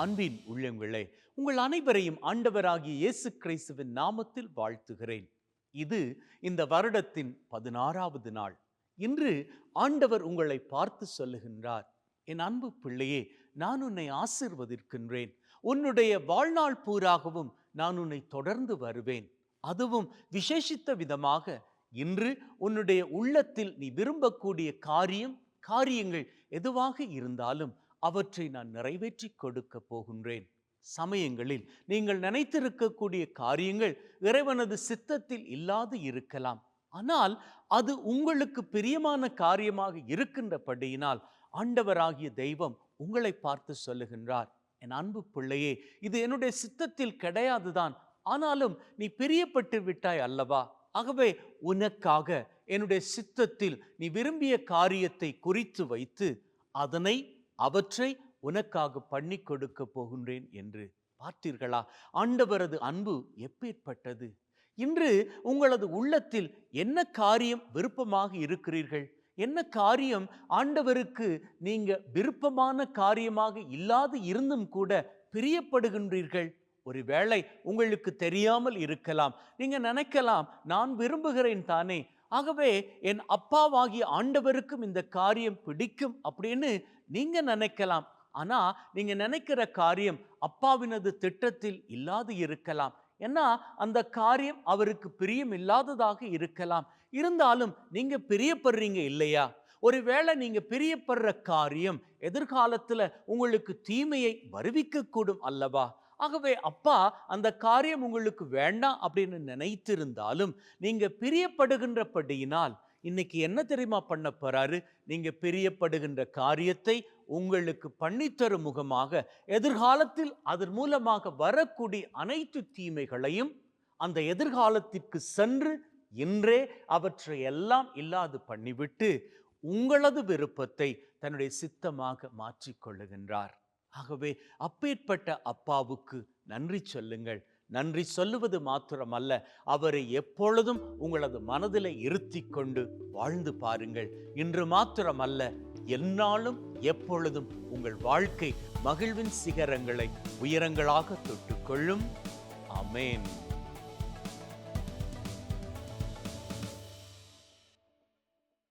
அன்பின் உள்ளங்களே உங்கள் அனைவரையும் ஆண்டவராகிய இயேசு கிறிஸ்துவின் நாமத்தில் வாழ்த்துகிறேன். இது இந்த வருடத்தின் பதினாறாவது நாள். இன்று ஆண்டவர் உங்களை பார்த்து சொல்லுகின்றார் என் அன்பு பிள்ளையே நான் உன்னை ஆசிர்வதிக்கின்றேன். உன்னுடைய வாழ்நாள் பூராகவும் நான் உன்னை தொடர்ந்து வருவேன். அதுவும் விசேஷித்த விதமாக. இன்று உன்னுடைய உள்ளத்தில் நீ விரும்பக்கூடிய காரியம் காரியங்கள் எதுவாக இருந்தாலும் அவற்றை நான் நிறைவேற்றி கொடுக்க போகின்றேன். சமயங்களில் நீங்கள் நினைத்திருக்கக்கூடிய காரியங்கள் இறைவனது சித்தத்தில் இல்லாது இருக்கலாம். ஆனால் அது உங்களுக்கு பிரியமான காரியமாக இருக்கின்றபடியினால் ஆண்டவராகிய தெய்வம் உங்களை பார்த்து சொல்லுகின்றார். என் அன்பு பிள்ளையே இது என்னுடைய சித்தத்தில் கிடையாதுதான். ஆனாலும் நீ பிரியப்பட்டு விட்டாய் அல்லவா? ஆகவே உனக்காக என்னுடைய சித்தத்தில் நீ விரும்பிய காரியத்தை குறித்து வைத்து அதனை அவற்றை உனக்காக பண்ணி கொடுக்க போகின்றேன் என்று பார்த்தீர்களா? ஆண்டவரது அன்பு எப்பேற்பட்டது? இன்று உங்களது உள்ளத்தில் என்ன காரியம் விருப்பமாக இருக்கிறீர்கள்? என்ன காரியம் ஆண்டவருக்கு நீங்க விருப்பமான காரியமாக இல்லாது இருந்தும் கூட பிரியப்படுகின்றீர்கள்? ஒருவேளை உங்களுக்கு தெரியாமல் இருக்கலாம். நீங்க நினைக்கலாம் நான் விரும்புகிறேன் தானே ஆகவே என் அப்பாவாகிய ஆண்டவருக்கும் இந்த காரியம் பிடிக்கும் அப்படின்னு நீங்க நினைக்கலாம். ஆனா நீங்க நினைக்கிற காரியம் அப்பாவினது திட்டத்தில் இல்லாது இருக்கலாம். ஏன்னா அந்த காரியம் அவருக்கு பிரியம் இல்லாததாக இருக்கலாம். இருந்தாலும் நீங்க பிரியப்படுறீங்க இல்லையா? ஒருவேளை நீங்க பிரியப்படுற காரியம் எதிர்காலத்துல உங்களுக்கு தீமையை வருவிக்கக்கூடும் அல்லவா? ஆகவே அப்பா அந்த காரியம் உங்களுக்கு வேண்டாம் அப்படின்னு நினைத்திருந்தாலும் நீங்க பிரியப்படுகின்றபடியினால் இன்னைக்கு என்ன தெரியுமா பண்ண போறாரு? நீங்க பிரியப்படுகின்ற காரியத்தை உங்களுக்கு பண்ணித்தரும் முகமாக எதிர்காலத்தில் அதன் மூலமாக வரக்கூடிய அனைத்து தீமைகளையும் அந்த எதிர்காலத்திற்கு சென்று இன்றே அவற்றை எல்லாம் இல்லாது பண்ணிவிட்டு உங்களது விருப்பத்தை தன்னுடைய சித்தமாக மாற்றிக்கொள்ளுகின்றார். ஆகவே அப்பேற்பட்ட அப்பாவுக்கு நன்றி சொல்லுங்கள். நன்றி சொல்லுவது மாத்திரமல்ல அவரை எப்பொழுதும் உங்களது மனதில் இருத்தி கொண்டு வாழ்ந்து பாருங்கள். இன்று மாத்திரமல்ல எந்நாளும் எப்பொழுதும் உங்கள் வாழ்க்கை மகிழ்வின் சிகரங்களை உயரங்களாக தொட்டுக்கொள்ளும். அமேன்